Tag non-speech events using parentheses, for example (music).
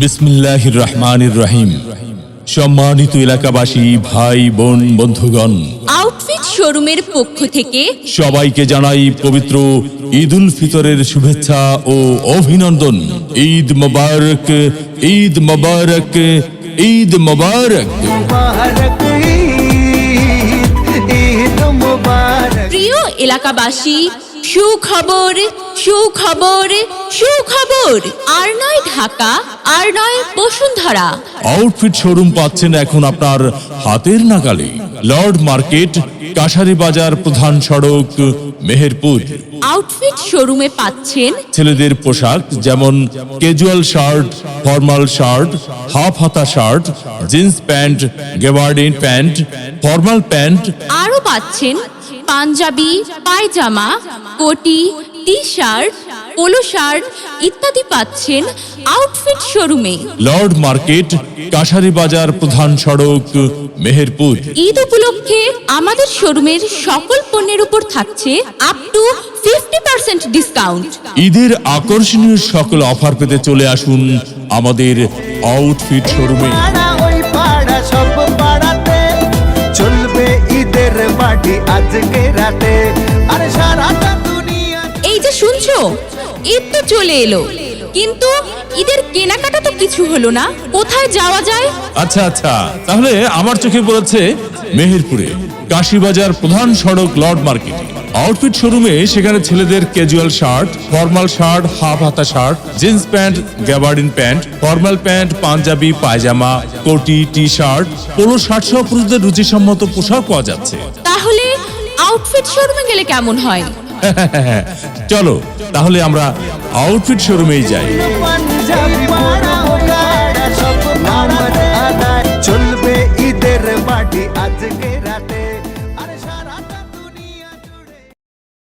বিসমিল্লাহির রহমানির রহিম। সম্মানিত এলাকাবাসী ভাই বোন বন্ধুগণ। আউটফিট শোরুমের পক্ষ থেকে সবাইকে জানাই পবিত্র ঈদ উল ফিতরের শুভেচ্ছা ও অভিনন্দন। ঈদ মোবারক ঈদ মোবারক ঈদ মুবারক। প্রিয় এলাকাবাসী সুখবর সুখবর সুখবর। আর নয় ঢাকা আর নয় বসুন্ধরা। আউটফিট শোরুম পাচ্ছেন এখন আপনার হাতের নাগালে। লর্ড মার্কেট কাশারি বাজার প্রধান সড়ক মেহেরপুর। আউটফিট শোরুমে পাচ্ছেন ছেলেদের পোশাক যেমন casual shirt formal shirt half হাতা shirt jeans pant gabardine pant formal pant আরও পাচ্ছেন পাঞ্জাবি পায়জামা কোটি টি শার্ট পোলো শার্ট ইত্যাদি পাচ্ছেন আউটফিট শোরুমে লর্ড মার্কেট কাশারি বাজার প্রধান সড়ক মেহেরপুর। ঈদ উপলক্ষে আমাদের শোরুমের সকল পণ্যের উপর থাকছে up to fifty percent discount ঈদের আকর্ষণীয় সকল অফার পেতে চলে আসুন আমাদের আউটফিট শোরুমে আজকে রাতে আরে সারাটা দুনিয়া এই যে শুনছো? ঈদ তো চলে এলো। কিন্তু ঈদের কেনাকাটা তো কিছু হলো না। কোথায় যাওয়া যায়? আচ্ছা আচ্ছা। তাহলে আমার চোখে পড়েছে মেহেরপুরে কাশিবাজার প্রধান সড়ক লর্ড মার্কেট। আউটফিট শোরুমে সেখানে ছেলেদের casual shirt formal shirt half হাতা shirt jeans pant gabardine pant formal pant panjabi pyjama কোটি টি শার্ট পোলো শার্ট সহ পুরুষদের রুচিসম্মত পোশাক পাওয়া যাচ্ছে। আউটফিট শোরুমে গেলে কেমন হয়? (laughs) চলো তাহলে আমরা আউটফিট শোরুমেই যাই। চলবে ঈদের বাটি আজকে রাতে।